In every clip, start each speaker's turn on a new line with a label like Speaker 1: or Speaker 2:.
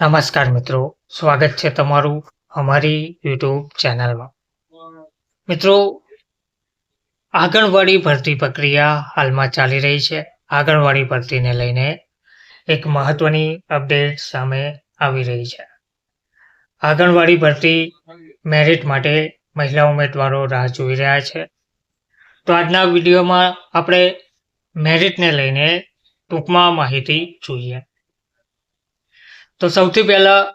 Speaker 1: નમસ્કાર મિત્રો, સ્વાગત છે તમારું અમારી યુટ્યુબ ચેનલમાં. મિત્રો, આંગણવાડી ભરતી પ્રક્રિયા હાલમાં ચાલી રહી છે. આંગણવાડી ભરતીને લઈને એક મહત્વની અપડેટ સામે આવી રહી છે. આંગણવાડી ભરતી મેરિટ માટે મહિલા ઉમેદવારો રાહ જોઈ રહ્યા છે. તો આજના વિડીયોમાં આપણે મેરિટને લઈને ટૂંકમાં માહિતી જોઈએ. તો સૌથી પહેલાં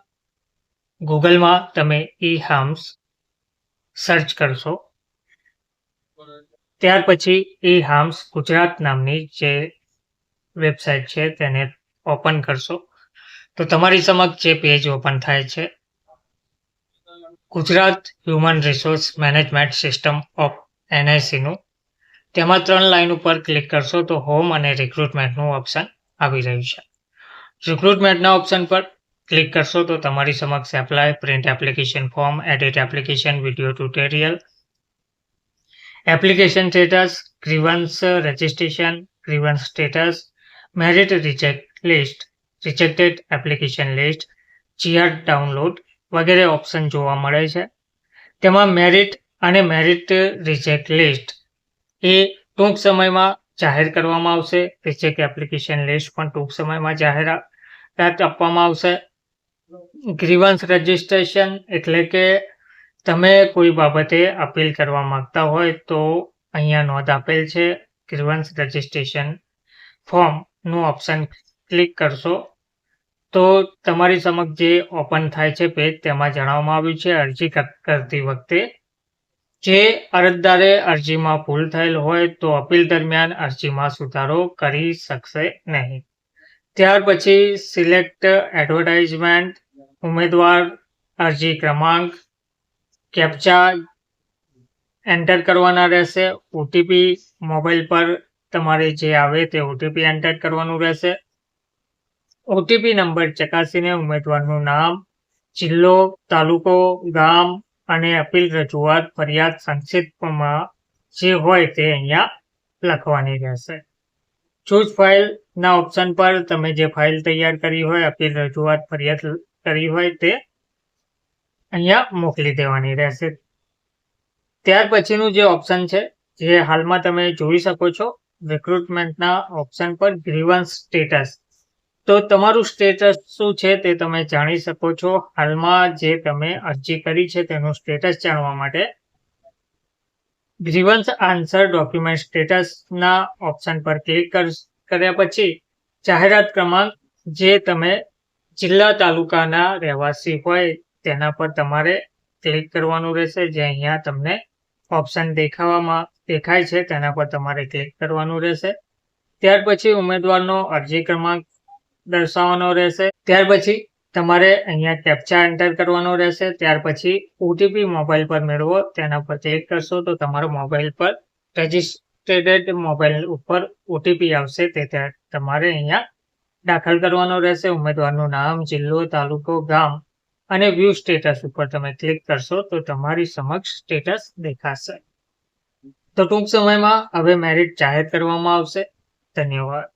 Speaker 1: ગૂગલમાં તમે ઈ હાર્મ્સ સર્ચ કરશો. ત્યાર પછી ઈ હાર્મ્સ ગુજરાત નામની જે વેબસાઇટ છે તેને ઓપન કરશો. તો તમારી સમક્ષ જે પેજ ઓપન થાય છે, Gujarat human resource management system of એનઆઈસીનું, તેમાં ત્રણ લાઇન ઉપર ક્લિક કરશો તો હોમ અને રિક્રુટમેન્ટનું ઓપ્શન આવી રહ્યું છે. રિક્રુટમેન્ટના ઓપ્શન પર ક્લિક કરશો તો તમારી સમક્ષ apply print application form edit application video tutorial application status grievance registration grievance status merit reject list rejected application list GR download વગેરે ઓપ્શન જોવા મળે છે. તેમાં મેરિટ અને મેરિટ રિજેક્ટ લિસ્ટ એ ટૂંક સમયમાં જાહેર કરવામાં આવશે. રિજેક્ટ એપ્લિકેશન લિસ્ટ પણ ટૂંક સમયમાં જાહેરાત આપવામાં આવશે. ગ્રીવન્સ રજિસ્ટ્રેશન એટલે કે તમે કોઈ બાબતે અપીલ કરવા માંગતા હોય તો અહીંયા નોંધ આપેલ છે. ગ્રીવન્સ રજિસ્ટ્રેશન ફોર્મનું ઓપ્શન ક્લિક કરશો. તો તમારી સમક્ષ જે ઓપન થાય છે પેજ તેમાં જણાવવામાં આવ્યું છે, અરજી કરતી વખતે. જે અરજદારે અરજીમાં ભૂલ થયેલ હોય તો અપીલ દરમિયાન અરજીમાં સુધારો કરી શકશે નહીં. ત્યાર પછી સિલેક્ટ એડવર્ટાઇઝમેન્ટ ઉમેદવાર અરજી ક્રમાંક કેપ્ચા એન્ટર કરવાના રહેશે ઓટીપી મોબાઈલ પર તમારે જે આવે તે ઓટીપી એન્ટર કરવાનું રહેશે. ઓટીપી નંબર ચકાસીને ઉમેદવારનું નામ, જિલ્લો, તાલુકો, ગામ અને અપીલ રજૂઆત ફરિયાદ સંક્ષિપ્તમાં જે હોય તે અહીંયા લખવાની રહેશે. ચૂઝ ફાઇલના ઓપ્શન પર તમે જે ફાઇલ તૈયાર કરી હોય, અપીલ રજૂઆત ફરિયાદ કરી હોય તે અહીંયા મોકલી દેવાની રહેશે. ત્યાર પછીનું જે ઓપ્શન છે, જે હાલમાં તમે જોઈ શકો છો રિક્રુટમેન્ટના ઓપ્શન પર ગ્રીવન્સ સ્ટેટસ તો તમારું સ્ટેટસ શું છે તે તમે જાણી શકો છો. હાલમાં જે તમે અરજી કરી છે તેનું સ્ટેટસ જાણવા માટે. ગ્રીવન્સ આન્સર ડોક્યુમેન્ટ સ્ટેટસના ઓપ્શન પર ક્લિક કર્યા પછી જાહેરાત ક્રમાંક જે તમે જિલ્લા તાલુકાના રહેવાસી હોય તેના પર તમારે ક્લિક કરવાનું રહેશે. જે અહીંયા તમને ઓપ્શન દેખાવામાં દેખાય છે તેના પર તમારે ક્લિક કરવાનું રહેશે. ત્યાર પછી ઉમેદવારનો અરજી ક્રમાંક દર્શાવવાનો રહેશે. ત્યાર પછી તમારે અહીંયા કેપ્ચા એન્ટર કરવાનો રહેશે. ત્યાર પછી ઓટીપી મોબાઈલ પર મેળવો. તેના પર ક્લિક કરશો તો તમારો મોબાઈલ પર રજિસ્ટર્ડ મોબાઈલ ઉપર ઓટીપી આવશે. તે તમારે અહીંયા દાખલ કરવાનો રહેશે. ઉમેદવારનું નામ, જિલ્લો, તાલુકો, ગામ અને વ્યૂ સ્ટેટસ ઉપર તમે ક્લિક કરશો તો તમારી સમક્ષ સ્ટેટસ દેખાશે. તો ટૂંક સમયમાં હવે મેરિટ જાહેર કરવામાં આવશે. ધન્યવાદ.